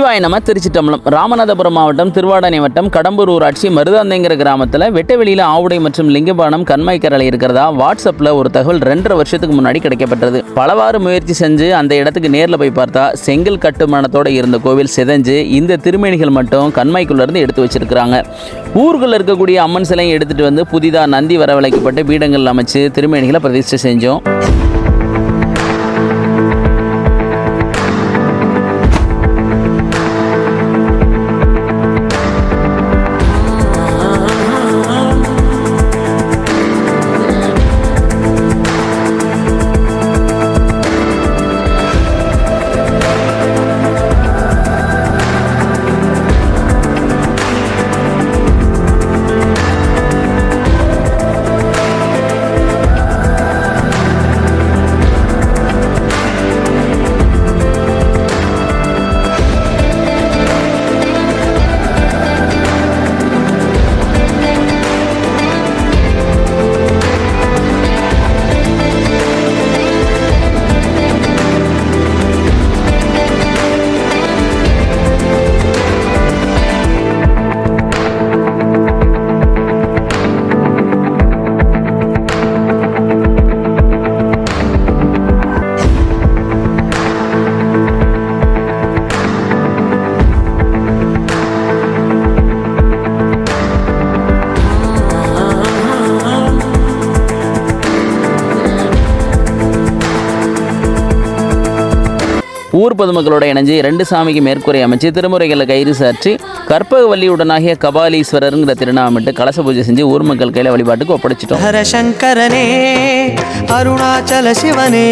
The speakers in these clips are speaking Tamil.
சிவாய நம்ம திருச்சிட்டம்பலம். ராமநாதபுரம் மாவட்டம் திருவாடானை வட்டம் கடம்பூர் ஊராட்சி மருதாந்தைங்கிற கிராமத்தில் வெட்டவெளியில் ஆவுடை மற்றும் லிங்கபானம் கண்மாய்க்கரலை இருக்கிறதா வாட்ஸ்அப்பில் ஒரு தகவல் ரெண்டரை வருஷத்துக்கு முன்னாடி கிடைக்கப்பட்டது பலவாறு முயற்சி செஞ்சு அந்த இடத்துக்கு நேரில் போய் பார்த்தா செங்கல் கட்டுமானத்தோடு இருந்த கோவில் சிதைஞ்சு இந்த திருமேனிகள் மட்டும் கண்மைக்குள்ளேருந்து எடுத்து வச்சிருக்கிறாங்க. ஊருக்குள்ள இருக்கக்கூடிய அம்மன் சிலையும் எடுத்துகிட்டு வந்து புதிதாக நந்தி வரவழைக்கப்பட்டு பீடங்கள் அமைச்சு திருமேனிகளை பிரதிஷ்டை செஞ்சோம். ஊர் பொதுமக்களோட இணைஞ்சு ரெண்டு சாமிக்கு மேற்கூரை அமைச்சு திருமுறைகளை கயிறு சாற்றி கற்பகவல்லியுடனாகிய கபாலீஸ்வரருங்கிற திருநாமிட்டு கலச பூஜை செஞ்சு ஊர் மக்கள் கையில் வழிபாட்டுக்கு ஒப்படைச்சிட்டோம். ஹரசங்கரனே அருணாச்சல சிவனே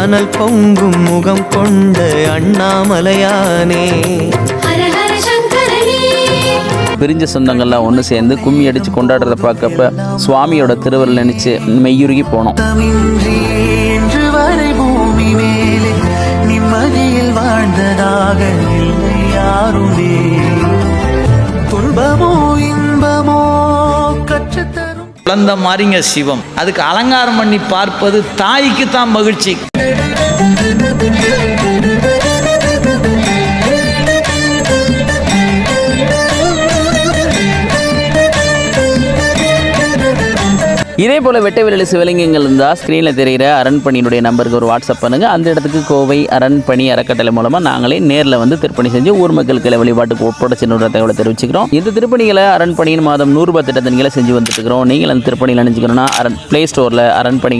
அனல் பொங்கும் முகம் கொண்ட அண்ணாமலையானே. ஹர ஹர சங்கரனே. பிரிஞ்ச சொந்தங்கள்லாம் ஒன்று சேர்ந்து கும்மி அடித்து கொண்டாடுறத பார்க்கப்ப சுவாமியோட திருவருள் நினைச்சு மெய்யுருகி போனோம். கற்றுத்தரும் குழந்த மாதிரிங்க சிவம். அதுக்கு அலங்காரம் பண்ணி பார்ப்பது தாய்க்கு தான் மகிழ்ச்சி. இதே போல் வெட்ட சிவலிங்கங்கள் இருந்தால் ஸ்க்ரீனில் தெரிகிற அரண்பணியினுடைய நம்பருக்கு ஒரு வாட்ஸ்அப் பண்ணுங்கள் அந்த இடத்துக்கு கோவை அரண்பணி அறக்கட்டளை மூலமாக நாங்களே நேரில் வந்து திருப்பணி செஞ்சு ஊர் மக்களுக்கு வழிபாட்டுக்கு உட்படச்சின்ற தகவலை தெரிவிச்சுக்கிறோம். இந்த திருப்பணிகளை அரண்பணியின் மாதம் நூறுரூபா திட்டத்தின் கீழே செஞ்சு வந்துட்டு இருக்கிறோம் நீங்கள் அந்த திருப்பணியில் நினைச்சுக்கணும்னா அரண் ப்ளே ஸ்டோரில் அரண்பணி